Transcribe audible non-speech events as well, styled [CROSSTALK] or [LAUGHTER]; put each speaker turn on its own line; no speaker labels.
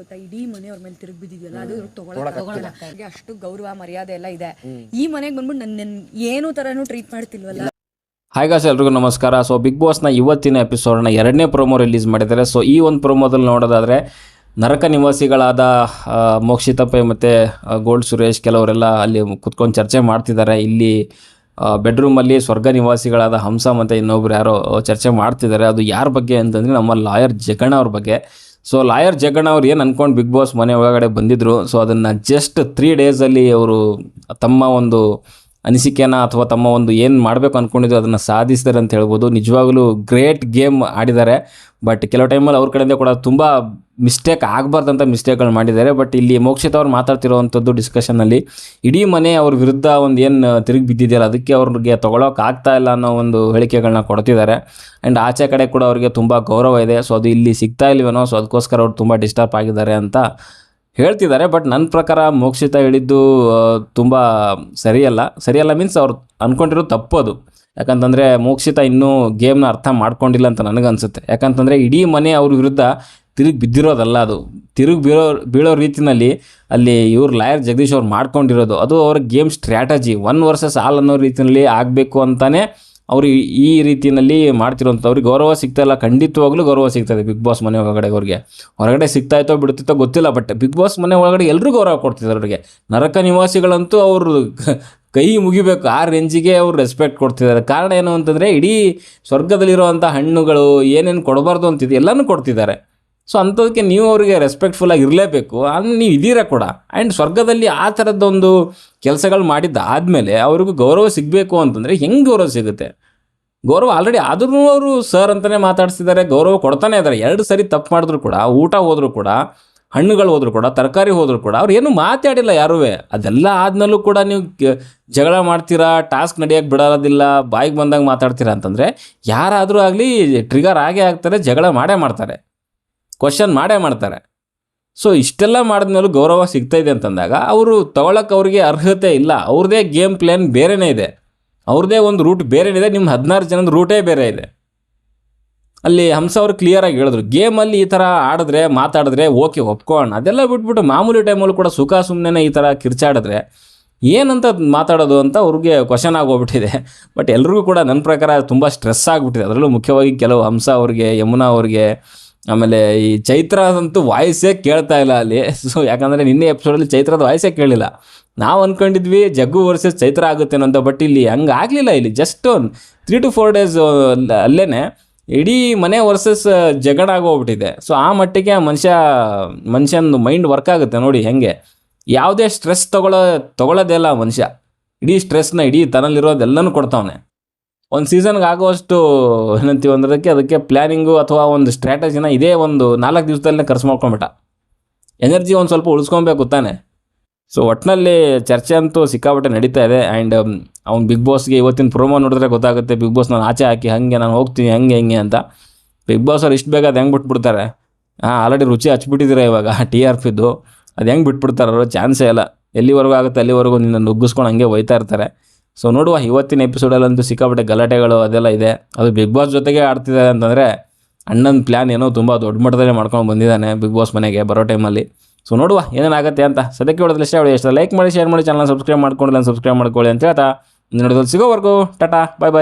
ಗೊತ್ತಾ? ಇಡೀ ಮನೆ ಅವ್ರ ಮೇಲೆ ತಿರುಗಿ ಬಿದ್ದಿದೆಯಲ್ಲ ಅದು ತಗೊಳಕ್ಕೆ ಅಷ್ಟು ಗೌರವ ಮರ್ಯಾದೆ ಎಲ್ಲ ಇದೆ. ಈ ಮನೆಗೆ ಬಂದ್ಬಿಟ್ಟು ನನ್ನ ಏನು ತರನು ಟ್ರೀಟ್ ಮಾಡ್ತಿಲ್ವಲ್ಲ?
ಹಾಯ್ ಗಾಸ್ ಎಲ್ರಿಗೂ ನಮಸ್ಕಾರ. ಸೊ ಬಿಗ್ ಬಾಸ್ನ ಇವತ್ತಿನ ಎಪಿಸೋಡ್ನ ಎರಡನೇ ಪ್ರೊಮೋ ರಿಲೀಸ್ ಮಾಡಿದ್ದಾರೆ. ಸೊ ಈ ಒಂದು ಪ್ರೊಮೋದಲ್ಲಿ ನೋಡೋದಾದರೆ ನರಕ ನಿವಾಸಿಗಳಾದ ಮೋಕ್ಷಿತಪ್ಪೆ ಮತ್ತು ಗೋಲ್ಡ್ ಸುರೇಶ್ ಕೆಲವರೆಲ್ಲ ಅಲ್ಲಿ ಕುತ್ಕೊಂಡು ಚರ್ಚೆ ಮಾಡ್ತಿದ್ದಾರೆ. ಇಲ್ಲಿ ಬೆಡ್ರೂಮಲ್ಲಿ ಸ್ವರ್ಗ ನಿವಾಸಿಗಳಾದ ಹಂಸ ಮತ್ತು ಇನ್ನೊಬ್ರು ಯಾರೋ ಚರ್ಚೆ ಮಾಡ್ತಿದ್ದಾರೆ. ಅದು ಯಾರ ಬಗ್ಗೆ ಅಂತಂದರೆ ನಮ್ಮ ಲಾಯರ್ ಜಗಣ ಅವ್ರ ಬಗ್ಗೆ. ಸೊ ಲಾಯರ್ ಜಗಣ್ಣ ಅವ್ರು ಏನು ಅಂದ್ಕೊಂಡು ಬಿಗ್ ಬಾಸ್ ಮನೆ ಒಳಗಡೆ ಬಂದಿದ್ರು ಸೊ ಅದನ್ನು ಜಸ್ಟ್ ತ್ರೀ ಡೇಸಲ್ಲಿ ಅವರು ತಮ್ಮ ಒಂದು ಅನಿಸಿಕೆನ ಅಥವಾ ತಮ್ಮ ಒಂದು ಏನು ಮಾಡಬೇಕು ಅಂದ್ಕೊಂಡಿದ್ರು ಅದನ್ನು ಸಾಧಿಸಿದ್ದಾರೆ ಅಂತ ಹೇಳ್ಬೋದು. ನಿಜವಾಗ್ಲೂ ಗ್ರೇಟ್ ಗೇಮ್ ಆಡಿದ್ದಾರೆ ಬಟ್ ಕೆಲವು ಟೈಮಲ್ಲಿ ಅವ್ರ ಕಡೆಯಿಂದ ಕೂಡ ತುಂಬ ಮಿಸ್ಟೇಕ್ ಆಗಬಾರ್ದಂಥ ಮಿಸ್ಟೇಕ್ಗಳು ಮಾಡಿದ್ದಾರೆ. ಬಟ್ ಇಲ್ಲಿ ಮೋಕ್ಷಿತ ಅವ್ರು ಮಾತಾಡ್ತಿರೋವಂಥದ್ದು ಡಿಸ್ಕಷನಲ್ಲಿ ಇಡೀ ಮನೆ ಅವ್ರ ವಿರುದ್ಧ ಒಂದು ಏನು ತಿರುಗಿ ಬಿದ್ದಿದೆಯಲ್ಲ, ಅದಕ್ಕೆ ಅವ್ರಿಗೆ ಆಗ್ತಾ ಇಲ್ಲ ಅನ್ನೋ ಒಂದು ಹೇಳಿಕೆಗಳನ್ನ ಕೊಡ್ತಿದ್ದಾರೆ. ಆ್ಯಂಡ್ ಆಚೆ ಕಡೆ ಕೂಡ ಅವರಿಗೆ ತುಂಬ ಗೌರವ ಇದೆ. ಸೊ ಅದು ಇಲ್ಲಿ ಸಿಗ್ತಾ ಇಲ್ವೇನೋ ಸೊ ಅದಕ್ಕೋಸ್ಕರ ಅವ್ರು ತುಂಬ ಡಿಸ್ಟರ್ಬ್ ಆಗಿದ್ದಾರೆ ಅಂತ ಹೇಳ್ತಿದ್ದಾರೆ. ಬಟ್ ನನ್ನ ಪ್ರಕಾರ ಮೋಕ್ಷಿತ ಹೇಳಿದ್ದು ತುಂಬ ಸರಿಯಲ್ಲ. ಸರಿಯಲ್ಲ ಮೀನ್ಸ್ ಅವ್ರು ಅಂದ್ಕೊಂಡಿರೋ ಅದು. ಯಾಕಂತಂದರೆ ಮೋಕ್ಷಿತ ಇನ್ನೂ ಗೇಮ್ನ ಅರ್ಥ ಮಾಡ್ಕೊಂಡಿಲ್ಲ ಅಂತ ನನಗನ್ಸುತ್ತೆ. ಯಾಕಂತಂದರೆ ಇಡೀ ಮನೆ ಅವ್ರ ವಿರುದ್ಧ ತಿರುಗಿ ಬಿದ್ದಿರೋದಲ್ಲ ಅದು. ತಿರುಗಿ ಬೀಳೋ ಬೀಳೋ ರೀತಿನಲ್ಲಿ ಅಲ್ಲಿ ಇವ್ರು ಲಾಯರ್ ಜಗದೀಶ್ ಅವ್ರು ಮಾಡ್ಕೊಂಡಿರೋದು. ಅದು ಅವ್ರ game strategy one versus all ಅನ್ನೋ ರೀತಿಯಲ್ಲಿ ಆಗಬೇಕು ಅಂತಲೇ ಅವರು ಈ ರೀತಿಯಲ್ಲಿ ಮಾಡ್ತಿರೋಂಥ ಅವ್ರಿಗೆ ಗೌರವ ಸಿಗ್ತಾಯಿಲ್ಲ ಖಂಡಿತವಾಗ್ಲೂ ಗೌರವ ಸಿಗ್ತದೆ ಬಿಗ್ ಬಾಸ್ ಮನೆ ಒಳಗಡೆ ಅವ್ರಿಗೆ. ಹೊರಗಡೆ ಸಿಗ್ತಾಯ್ತೋ ಬಿಡ್ತಿತ್ತೋ ಗೊತ್ತಿಲ್ಲ ಬಟ್ ಬಿಗ್ ಬಾಸ್ ಮನೆ ಒಳಗಡೆ ಎಲ್ಲರೂ ಗೌರವ ಕೊಡ್ತಿದ್ದಾರೆ ಅವ್ರಿಗೆ. ನರಕ ನಿವಾಸಿಗಳಂತೂ ಅವರು [LAUGHS] ಕೈ ಮುಗಿಬೇಕು. ಆ ರೇಂಜಿಗೆ ಅವ್ರು ರೆಸ್ಪೆಕ್ಟ್ ಕೊಡ್ತಿದ್ದಾರೆ. ಕಾರಣ ಏನು ಅಂತಂದರೆ ಇಡೀ ಸ್ವರ್ಗದಲ್ಲಿರುವಂಥ ಹಣ್ಣುಗಳು ಏನೇನು ಕೊಡಬಾರ್ದು ಅಂತಿದೆ ಎಲ್ಲನೂ ಕೊಡ್ತಿದ್ದಾರೆ. ಸೊ ಅಂಥದಕ್ಕೆ ನೀವು ಅವರಿಗೆ ರೆಸ್ಪೆಕ್ಟ್ಫುಲ್ಲಾಗಿ ಇರಲೇಬೇಕು. ಅಂದ್ರೆ ನೀವು ಇದ್ದೀರಾ ಕೂಡ. ಆ್ಯಂಡ್ ಸ್ವರ್ಗದಲ್ಲಿ ಆ ಥರದ್ದೊಂದು ಕೆಲಸಗಳು ಮಾಡಿದ್ದಾದಮೇಲೆ ಅವ್ರಿಗೂ ಗೌರವ ಸಿಗಬೇಕು ಅಂತಂದರೆ ಹೆಂಗೆ ಗೌರವ ಸಿಗುತ್ತೆ? ಗೌರವ ಆಲ್ರೆಡಿ ಆದ್ರೂ ಅವರು ಸರ್ ಅಂತಲೇ ಮಾತಾಡ್ಸಿದ್ದಾರೆ, ಗೌರವ ಕೊಡ್ತಾನೆ ಇದ್ದಾರೆ. ಎರಡು ಸರಿ ತಪ್ಪು ಮಾಡಿದ್ರು ಕೂಡ, ಊಟ ಹೋದರೂ ಕೂಡ, ಹಣ್ಣುಗಳು ಹೋದರೂ ಕೂಡ, ತರಕಾರಿ ಹೋದರೂ ಕೂಡ, ಅವ್ರು ಏನು ಮಾತಾಡಿಲ್ಲ ಯಾರೂ. ಅದೆಲ್ಲ ಆದಮೇಲೂ ಕೂಡ ನೀವು ಜಗಳ ಮಾಡ್ತೀರಾ ಟಾಸ್ಕ್ ನಡೆಯೋಕ್ಕೆ ಬಿಡೋದಿಲ್ಲ ಬಾಯಿಗೆ ಬಂದಾಗ ಮಾತಾಡ್ತೀರಾ ಅಂತಂದರೆ ಯಾರಾದರೂ ಆಗಲಿ ಟ್ರಿಗರ್ ಆಗೇ ಆಗ್ತಾರೆ, ಜಗಳ ಮಾಡೇ ಮಾಡ್ತಾರೆ. ಕ್ವಶನ್ ಮಾಡೇ ಮಾಡ್ತಾರೆ. ಸೊ ಇಷ್ಟೆಲ್ಲ ಮಾಡಿದ್ಮೇಲೂ ಗೌರವ ಸಿಗ್ತಾ ಇದೆ ಅಂತಂದಾಗ ಅವರು ತಗೊಳಕ್ಕೆ ಅವ್ರಿಗೆ ಅರ್ಹತೆ ಇಲ್ಲ. ಅವ್ರದ್ದೇ ಗೇಮ್ ಪ್ಲ್ಯಾನ್ ಬೇರೆನೇ ಇದೆ. ಅವ್ರದ್ದೇ ಒಂದು ರೂಟ್ ಬೇರೆನೇ ಇದೆ. ನಿಮ್ಮ ಹದಿನಾರು ಜನದ ರೂಟೇ ಬೇರೆ ಇದೆ. ಅಲ್ಲಿ ಹಂಸ ಅವರು ಕ್ಲಿಯರಾಗಿ ಹೇಳಿದ್ರು. ಗೇಮಲ್ಲಿ ಈ ಥರ ಆಡಿದ್ರೆ, ಮಾತಾಡಿದ್ರೆ ಓಕೆ ಒಪ್ಕೊಂಡು ಅದೆಲ್ಲ ಬಿಟ್ಬಿಟ್ಟು ಮಾಮೂಲಿ ಟೈಮಲ್ಲೂ ಕೂಡ ಸುಖ ಸುಮ್ಮನೆ ಈ ಥರ ಕಿರ್ಚಾಡಿದ್ರೆ ಏನಂತ ಮಾತಾಡೋದು ಅಂತ ಅವ್ರಿಗೆ ಕ್ವಶನ್ ಆಗೋಗ್ಬಿಟ್ಟಿದೆ. ಬಟ್ ಎಲ್ರಿಗೂ ಕೂಡ ನನ್ನ ಪ್ರಕಾರ ತುಂಬ ಸ್ಟ್ರೆಸ್ ಆಗಿಬಿಟ್ಟಿದೆ. ಅದರಲ್ಲೂ ಮುಖ್ಯವಾಗಿ ಕೆಲವು ಹಂಸ ಅವ್ರಿಗೆ, ಯಮುನಾ ಅವ್ರಿಗೆ ಆಮೇಲೆ ಈ ಚೈತ್ರದಂತೂ ವಾಯ್ಸೇ ಕೇಳ್ತಾ ಇಲ್ಲ ಅಲ್ಲಿ. ಸೊ ಯಾಕಂದರೆ ನಿನ್ನೆ ಎಪಿಸೋಡಲ್ಲಿ ಚೈತ್ರದ ವಾಯ್ಸೇ ಕೇಳಿಲ್ಲ. ನಾವು ಅಂದ್ಕೊಂಡಿದ್ವಿ ಜಗ್ಗು ವರ್ಸಸ್ ಚೈತ್ರ ಆಗುತ್ತೆ ಅಂತ ಬಟ್ ಇಲ್ಲಿ ಹಂಗೆ ಆಗಲಿಲ್ಲ ಇಲ್ಲಿ just three two four days ಅಲ್ಲೇ ಇಡೀ ಮನೆ ವರ್ಸಸ್ ಜಗಳ ಆಗೋಗ್ಬಿಟ್ಟಿದೆ. ಸೊ ಆ ಮಟ್ಟಿಗೆ ಆ ಮನುಷ್ಯ ಮನುಷ್ಯನ ಮೈಂಡ್ ವರ್ಕ್ ಆಗುತ್ತೆ ನೋಡಿ ಹೆಂಗೆ. ಯಾವುದೇ ಸ್ಟ್ರೆಸ್ ತಗೊಳ್ಳೋ ತಗೊಳ್ಳೋದೇ ಇಲ್ಲ ಮನುಷ್ಯ. ಇಡೀ ಸ್ಟ್ರೆಸ್ನ ಇಡೀ ತನಲ್ಲಿರೋದೆಲ್ಲನೂ ಕೊಡ್ತಾವನೆ. ಒಂದು ಸೀಸನ್ಗೆ ಆಗುವಷ್ಟು ಏನಂತೀವಿ ಅಂದ್ರದಕ್ಕೆ ಅದಕ್ಕೆ ಪ್ಲ್ಯಾನಿಂಗು ಅಥವಾ ಒಂದು ಸ್ಟ್ರಾಟಜಿನ ಇದೇ ಒಂದು ನಾಲ್ಕು ದಿವಸದಲ್ಲೇ ಖರ್ಚು ಮಾಡ್ಕೊಂಬಿಟ್ಟ ಎನರ್ಜಿ ಒಂದು ಸ್ವಲ್ಪ ಉಳಿಸ್ಕೊಬೇಕು ತಾನೆ. ಸೊ ಒಟ್ಟಿನಲ್ಲಿ ಚರ್ಚೆ ಅಂತೂ ಸಿಕ್ಕಾಪಟ್ಟೆ ನಡೀತಾ ಇದೆ ಆ್ಯಂಡ್ ಅವ್ನು ಬಿಗ್ ಬಾಸ್ಗೆ ಇವತ್ತಿನ ಪ್ರೋಮೋ ನೋಡಿದ್ರೆ ಗೊತ್ತಾಗುತ್ತೆ ಬಿಗ್ ಬಾಸ್ ನಾನು ಆಚೆ ಹಾಕಿ, ಹಾಗೆ ನಾನು ಹೋಗ್ತೀನಿ, ಹಂಗೆ, ಹಿಂಗೆ ಅಂತ. ಬಿಗ್ ಬಾಸ್ ಅವ್ರು ಇಷ್ಟು ಬೇಗ ಅದು ಹೆಂಗೆ ಬಿಟ್ಬಿಡ್ತಾರೆ? ಹಾಂ ಆಲ್ರೆಡಿ ರುಚಿ ಹಚ್ಬಿಟ್ಟಿದ್ದೀರಾ ಇವಾಗ [LAUGHS] ಟಿ ಆರ್ ಪಿದು ಅದು ಹೆಂಗೆ ಬಿಟ್ಬಿಡ್ತಾರೆ ಅವರು ಚಾನ್ಸೇ ಇಲ್ಲ. ಎಲ್ಲಿವರೆಗೂ ಆಗುತ್ತೆ, ಅಲ್ಲಿವರೆಗೂ ನಿನ್ನ ನುಗ್ಗಿಸ್ಕೊಂಡು ಹಂಗೆ ಹೋಯ್ತಾ ಇರ್ತಾರೆ. ಸೊ ನೋಡುವ, ಇವತ್ತಿನ ಎಪಿಸೋಡಲ್ಲಂತೂ ಸಿಕ್ಕಾಪಟ್ಟೆ ಗಲಾಟೆಗಳು ಅದೆಲ್ಲ ಇದೆ. ಅದು ಬಿಗ್ ಬಾಸ್ ಜೊತೆಗೆ ಆಡ್ತಿದ್ದಾರೆ ಅಂತಂದರೆ ಅಣ್ಣನ ಪ್ಲ್ಯಾನ್ ಏನೋ ತುಂಬ ದೊಡ್ಡ ಮಟ್ಟದಲ್ಲೇ ಮಾಡ್ಕೊಂಡು ಬಂದಿದ್ದಾನೆ ಬಿಗ್ ಬಾಸ್ ಮನೆಗೆ ಬರೋ ಟೈಮಲ್ಲಿ ಸೊ ನೋಡುವ, ಏನೇನಾಗುತ್ತೆ ಅಂತ. ಸದ್ಯಕ್ಕೆ ಹೊಡೆದ್ರೆ ಇಷ್ಟ ಅವಳು ಎಷ್ಟು ಲೈಕ್ ಮಾಡಿ ಶೇರ್ ಮಾಡಿ ಚಾನಲ್ ಸಬ್ಸ್ಕ್ರೈಬ್ ಮಾಡ್ಕೊಂಡಿಲ್ಲ ಸಬ್ಸ್ಕ್ರೈಬ್ ಮಾಡ್ಕೊಳ್ಳಿ ಅಂತ ಹೇಳ್ತಾ, ಮುಂದಿನ ಸಿಗೋವರೆಗೂ, ಟಾಟಾ ಬಾಯ್ ಬಾಯ್